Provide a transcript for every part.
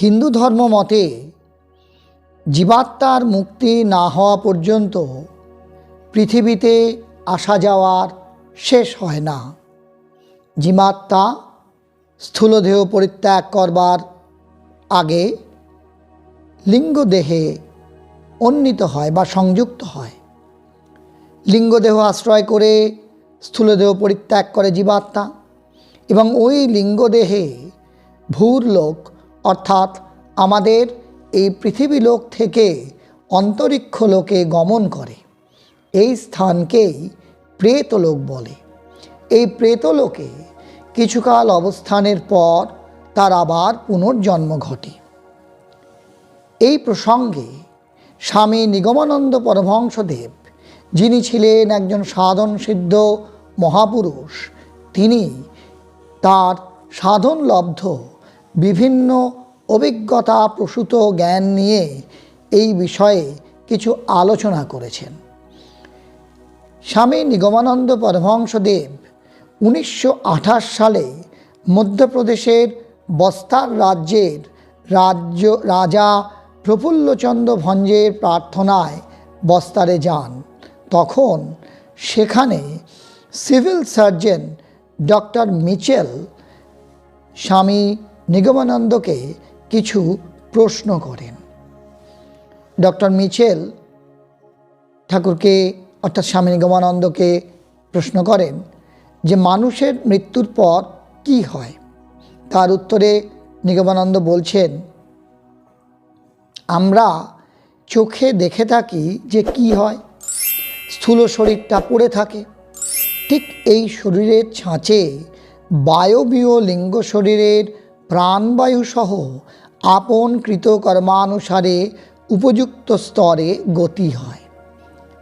হিন্দু ধর্ম মতে জীবাত্মার মুক্তি না হওয়া পর্যন্ত পৃথিবীতে আসা যাওয়ার শেষ হয় না। জীবাত্মা স্থূলদেহ পরিত্যাগ করবার আগে লিঙ্গদেহে উন্নীত হয় বা সংযুক্ত হয়। লিঙ্গদেহ আশ্রয় করে স্থূলদেহ পরিত্যাগ করে জীবাত্মা এবং ওই লিঙ্গদেহে ভূর লোক অর্থাৎ আমাদের এই পৃথিবী লোক থেকে অন্তরিক্ষ লোকে গমন করে। এই স্থানকেই প্রেতলোক বলে। এই প্রেতলোকে কিছুকাল অবস্থানের পর তার আবার পুনর্জন্ম ঘটে। এই প্রসঙ্গে স্বামী নিগমানন্দ পরমহংসদেব, যিনি ছিলেন একজন সাধন সিদ্ধ মহাপুরুষ, তিনি তার সাধনলব্ধ বিভিন্ন অভিজ্ঞতা প্রসূত জ্ঞান নিয়ে এই বিষয়ে কিছু আলোচনা করেছেন। স্বামী নিগমানন্দ পরমহংসদেব উনিশশো সালে মধ্যপ্রদেশের বস্তার রাজ্যের রাজ্য রাজা প্রফুল্লচন্দ্র ভঞ্জের প্রার্থনায় বস্তারে যান। তখন সেখানে সিভিল সার্জন ডক্টর মিচেল স্বামী নিগমানন্দকে কিছু প্রশ্ন করেন। ডক্টর মিচেল ঠাকুরকে অর্থাৎ স্বামী নিগমানন্দকে প্রশ্ন করেন যে, মানুষের মৃত্যুর পর কি হয়? তার উত্তরে নিগমানন্দ বলছেন, আমরা চোখে দেখে থাকি যে কি হয়। স্থূল শরীরটা পড়ে থাকে। ঠিক এই শরীরের ছাঁচে বায়বীয় লিঙ্গ শরীরের প্রাণবায়ু সহ আপন কৃত কর্মানুসারে উপযুক্ত স্তরে গতি হয়।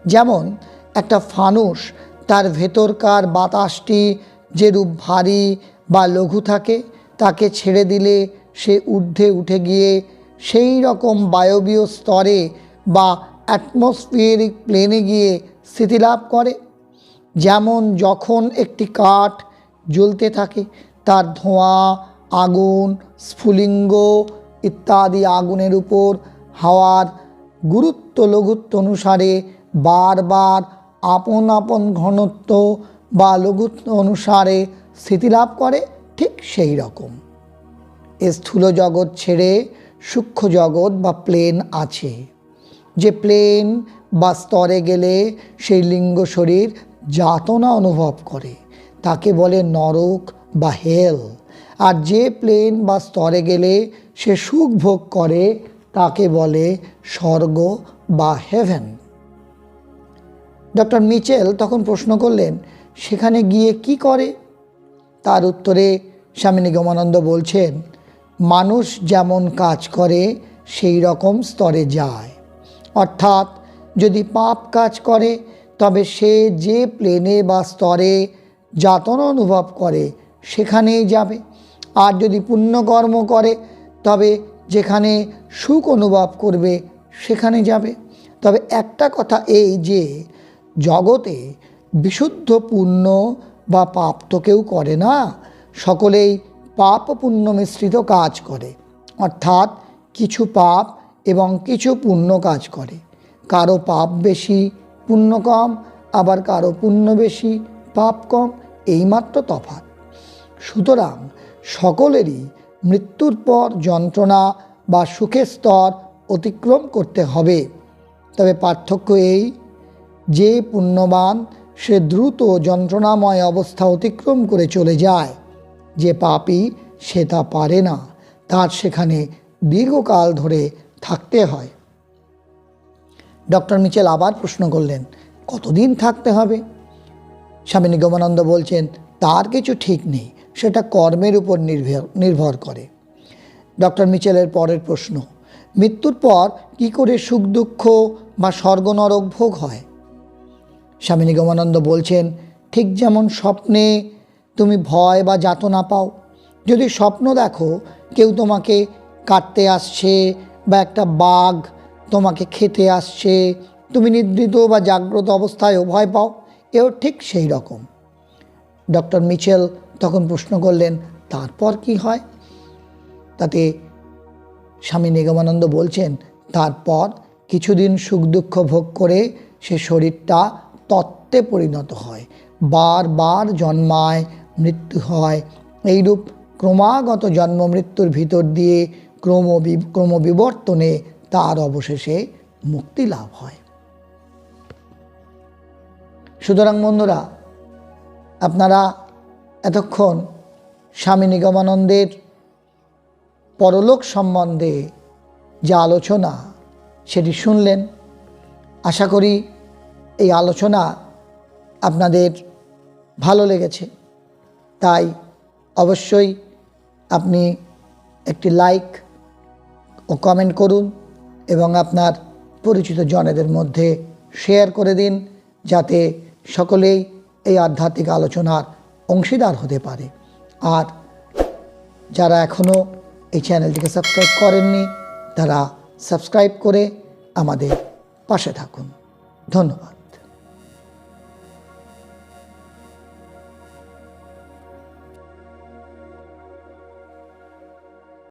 যেমন একটা ফানুস তার ভেতরকার বাতাসটি যেরূপ ভারী বা লঘু থাকে, তাকে ছেড়ে দিলে সে ঊর্ধ্বে উঠে গিয়ে সেই রকম বায়বীয় স্তরে বা অ্যাটমসফিয়ারিক প্লেনে গিয়ে স্থিতিলাভ করে। যেমন যখন একটি কাঠ জ্বলতে থাকে, তার ধোঁয়া, আগুন, স্ফুলিঙ্গ ইত্যাদি আগুনের উপর হাওয়ার গুরুত্ব লঘুত্ব অনুসারে বারবার আপন আপন ঘনত্ব বা লঘুত্ব অনুসারে স্থিতিলাভ করে, ঠিক সেই রকম। এ স্থূল জগৎ ছেড়ে সূক্ষ্ম জগৎ বা প্লেন আছে। যে প্লেন বা স্তরে গেলে সেই লিঙ্গ শরীর যাতনা অনুভব করে। তাকে বলে নরক বা হেল। আর যে প্লেন বা স্তরে গেলে সে সুখ ভোগ করে, তাকে বলে স্বর্গ বা হেভেন। ডক্টর মিচেল তখন প্রশ্ন করলেন, সেখানে গিয়ে কি করে? তার উত্তরে স্বামী নিগমানন্দ বলছেন, মানুষ যেমন কাজ করে, সেই রকম স্তরে যায়। অর্থাৎ যদি পাপ কাজ করে, তবে সে যে প্লেনে বা স্তরে যাতনা অনুভব করে, সেখানেই যাবে। আর যদি পুণ্যকর্ম করে, তবে যেখানে সুখ অনুভব করবে, সেখানে যাবে। তবে একটা কথা এই যে, জগতে বিশুদ্ধ পুণ্য বা পাপ তো কেউ করে না। সকলেই পাপ পুণ্য মিশ্রিত কাজ করে। অর্থাৎ কিছু পাপ এবং কিছু পুণ্য কাজ করে। কারও পাপ বেশি, পুণ্য কম, আবার কারও পুণ্য বেশি, পাপ কম, এইমাত্র তফাৎ। সুতরাং সকলেরই মৃত্যুর পর যন্ত্রণা বা সুখের স্তর অতিক্রম করতে হবে। তবে পার্থক্য এই যে, পুণ্যবান, সে দ্রুত যন্ত্রণাময় অবস্থা অতিক্রম করে চলে যায়। যে পাপি, সে তা পারে না। তার সেখানে দীর্ঘকাল ধরে থাকতে হয়। ডক্টর মিচেল আবার প্রশ্ন করলেন, কতদিন থাকতে হবে? স্বামী নিগমানন্দ বলছেন, তার কিছু ঠিক নেই। সেটা কর্মের উপর নির্ভর নির্ভর করে। ডক্টর মিচেলের পরের প্রশ্ন, মৃত্যুর পর কি করে সুখ দুঃখ বা স্বর্গ নরক ভোগ হয়? স্বামী নিগমানন্দ বলছেন, ঠিক যেমন স্বপ্নে তুমি ভয় বা যাতনা পাও, যদি স্বপ্ন দেখো কেউ তোমাকে কাটতে আসছে বা একটা বাঘ তোমাকে খেতে আসছে, তুমি নিদ্রিত বা জাগ্রত অবস্থায়ও ভয় পাও, এও ঠিক সেই রকম। ডক্টর মিচেল তখন প্রশ্ন করলেন, তারপর কি হয়? তাতে স্বামী নিগমানন্দ বলছেন, তারপর কিছুদিন সুখ দুঃখ ভোগ করে সে শরীরটা তত্ত্বে পরিণত হয়, বারবার জন্মায়, মৃত্যু হয়। এইরূপ ক্রমাগত জন্ম মৃত্যুর ভিতর দিয়ে ক্রম ক্রমবিবর্তনে তার অবশেষে মুক্তি লাভ হয়। সুতরাং বন্ধুরা আপনারা এতক্ষণ স্বামী নিগমানন্দের পরলোক সম্বন্ধে যে আলোচনা সেটি শুনলেন, আশা করি এই আলোচনা আপনাদের ভালো লেগেছে। তাই অবশ্যই আপনি একটি লাইক ও কমেন্ট করুন এবং আপনার পরিচিত জনেদের মধ্যে শেয়ার করে দিন যাতে সকলেই এই আধ্যাত্মিক আলোচনার অংশীদার হতে পারে। আর যারা এখনও এই চ্যানেলটিকে সাবস্ক্রাইব করেননি, তারা সাবস্ক্রাইব করে আমাদের পাশে থাকুন। ধন্যবাদ।